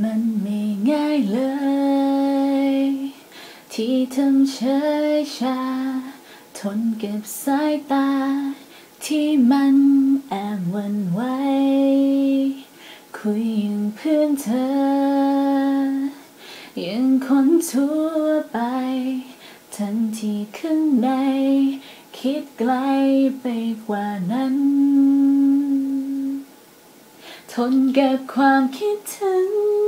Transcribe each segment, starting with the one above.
มันไม่ง่ายเลย ที่ทำเฉยชา ทนเก็บสายตา ที่มันแอบวันไหวคุยยังเพื่อนเธอ ยังคนทั่วไป ทั้งที่ข้างใน คิดไกลไปกว่านั้นทนเกับความคิดถึง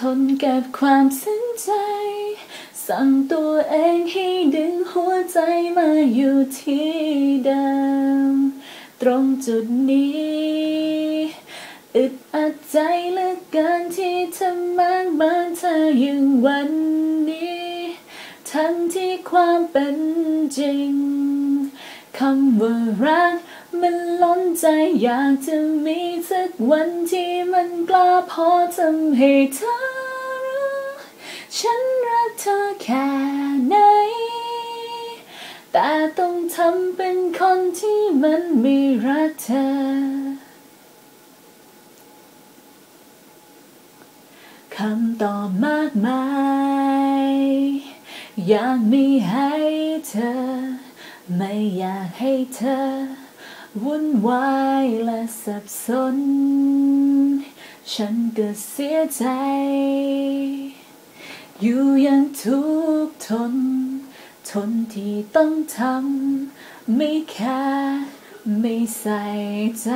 ทนเกับความซึ้งใจ สั่งตัวเองให้ดึงหัวใจมาอยู่ที่เดิม ตรงจุดนี้อึดอัดใจเหลือเกินที่ทำมากมานเธออย่างวันนี้ ทั้งที่ความเป็นจริงคำว่ารัก มันล้นใจอยากจะมีสักวันที่มันกล้าพอทำให้เธอรู้ ฉันรักเธอแค่ไหน แต่ต้องทำเป็นคนที่มันไม่รักเธอ คำตอบมากมาย อยากมีให้เธอ ไม่อยากให้เธอ วุ่นวายและสับสน ฉันก็เสียใจ อยู่ยังทุกข์ทน ทนที่ต้องทำ ไม่แค่ไม่ใส่ใจ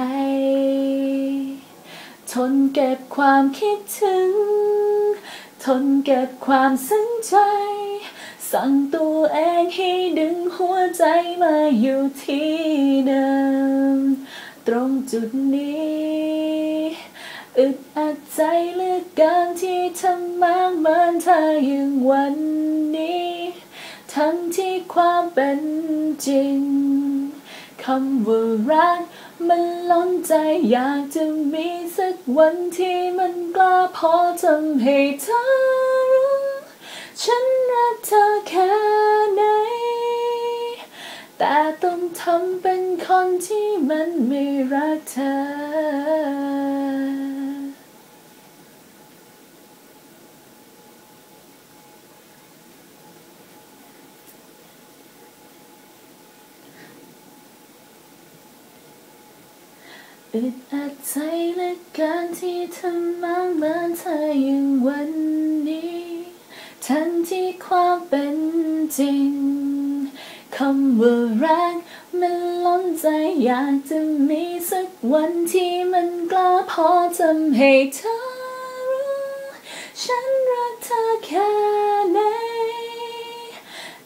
ทนเก็บความคิดถึง ทนเก็บความซึ้งใจ สั่งตัวเองให้ดึงหัวใจมาอยู่ที่เดิม ตรงจุดนี้ อึดอัดใจเหลือเกินที่ทำมากเหมือนเธออย่างวันนี้ ทั้งที่ความเป็นจริงคำว่ารักมันล้นใจอยากจะมีสักวันที่มันกล้าพอทำให้เธอรู้ฉัน ทำเป็นคนที่มันไม่รักเธอ อึดอัดใจเหลือเกินที่ทำมากเมือนเธออย่างวันนี้ทั้งที่ความเป็นจริงคำว่ารัก ใจอยากจะมีสักวันที่มันกล้าพอทำให้เธอรู้ ฉันรักเธอแค่ไหน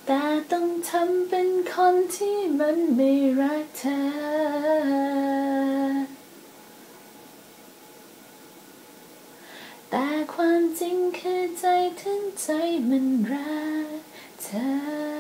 แต่ต้องทำเป็นคนที่มันไม่รักเธอ แต่ความจริงคือใจถึงใจมันรักเธอ